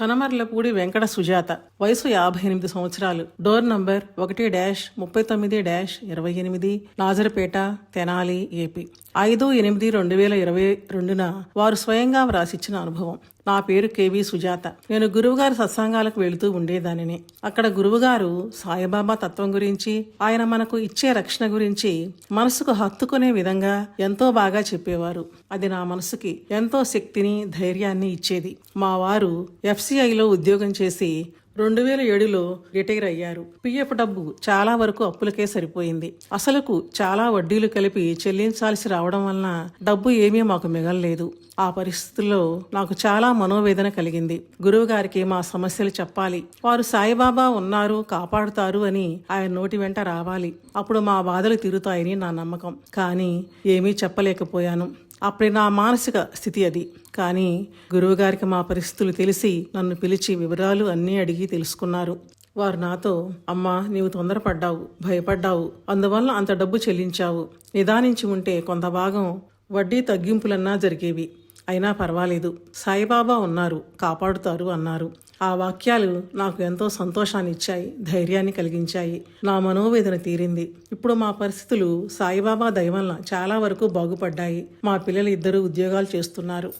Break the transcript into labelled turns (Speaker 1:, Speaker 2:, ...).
Speaker 1: కనమర్లపూడి వెంకట సుజాత వయసు యాభై ఎనిమిది సంవత్సరాలు. డోర్ నంబర్ ఒకటి డాష్ ముప్పై తొమ్మిది డాష్ ఇరవై ఎనిమిది నాజర్పేట తెనాలి ఏపీ. ఐదు ఎనిమిది రెండు వేల ఇరవై రెండున వారు స్వయంగా వ్రాసిచ్చిన అనుభవం. నా పేరు కేవి సుజాత. నేను గురువుగారి సత్సంగాలకు వెళుతూ ఉండేదానిని. అక్కడ గురువుగారు సాయిబాబా తత్వం గురించి ఆయన మనకు ఇచ్చే రక్షణ గురించి మనసుకు హత్తుకునే విధంగా ఎంతో బాగా చెప్పేవారు. అది నా మనసుకి ఎంతో శక్తిని ధైర్యాన్ని ఇచ్చేది. మా వారు ఎఫ్సిఐలో ఉద్యోగం చేసి రెండు వేల ఏడులో రిటైర్ అయ్యారు. పిఎఫ్ డబ్బు చాలా వరకు అప్పులకే సరిపోయింది. అసలుకు చాలా వడ్డీలు కలిపి చెల్లించాల్సి రావడం వలన డబ్బు ఏమీ మాకు మిగలలేదు. ఆ పరిస్థితుల్లో నాకు చాలా మనోవేదన కలిగింది. గురువు గారికి మా సమస్యలు చెప్పాలి. వారు సాయిబాబా ఉన్నారు కాపాడుతారు అని ఆయన నోటి వెంట రావాలి. అప్పుడు మా బాధలు తీరుతాయని నా నమ్మకం. కానీ ఏమీ చెప్పలేకపోయాను. అప్పుడే నా మానసిక స్థితి అది. కానీ గురువుగారికి మా పరిస్థితులు తెలిసి నన్ను పిలిచి వివరాలు అన్నీ అడిగి తెలుసుకున్నారు. వారు నాతో అమ్మా నీవు తొందరపడ్డావు భయపడ్డావు అందువల్ల అంత డబ్బు చెల్లించావు. నిదానించి ఉంటే కొంత భాగం వడ్డీ తగ్గింపులన్నా జరిగేవి. అయినా పర్వాలేదు. సాయిబాబా ఉన్నారు కాపాడుతారు అన్నారు. ఆ వాక్యాలు నాకు ఎంతో సంతోషాన్ని ఇచ్చాయి ధైర్యాన్ని కలిగించాయి. నా మనోవేదన తీరింది. ఇప్పుడు మా పరిస్థితులు సాయిబాబా దయ చాలా వరకు బాగుపడ్డాయి. మా పిల్లలు ఇద్దరు ఉద్యోగాలు చేస్తున్నారు.